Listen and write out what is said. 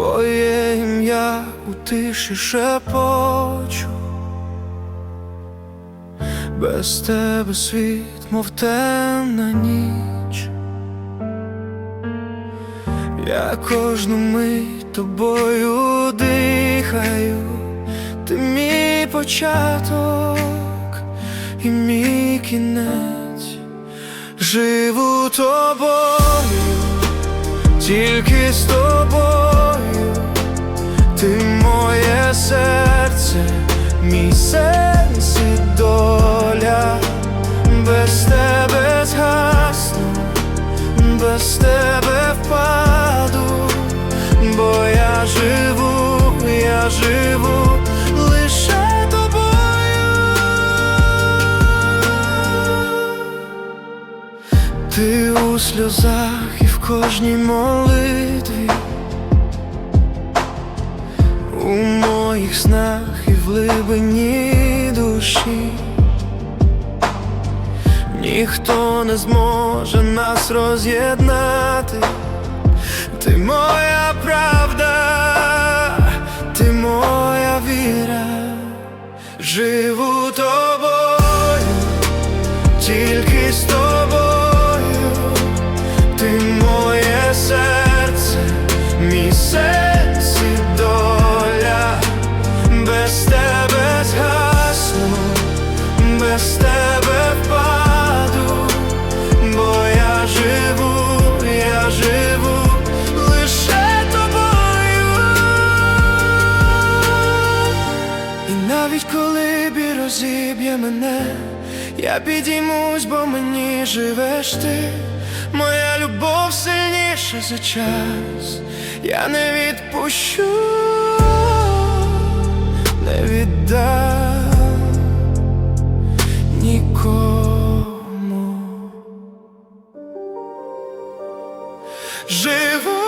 Твоє ім'я у тиші шепочу. Без тебе світ, мов темна ніч. Я кожну мить тобою дихаю, ти мій початок і мій кінець, живу тобою, тільки з тобою, моє серце, мій сенс і доля, без тебе згасну, без тебе впаду, бо я живу, я живу лише тобою. Ти у сльозах і в кожній молитві, у моїх снах і в глибині душі. Ніхто не зможе нас роз'єднати. Ти моя правда, ти моя віра, живу тобою, тільки я підіймусь, бо мені живеш ти, моя любов сильніша за час, я не відпущу, не віддам нікому. Живу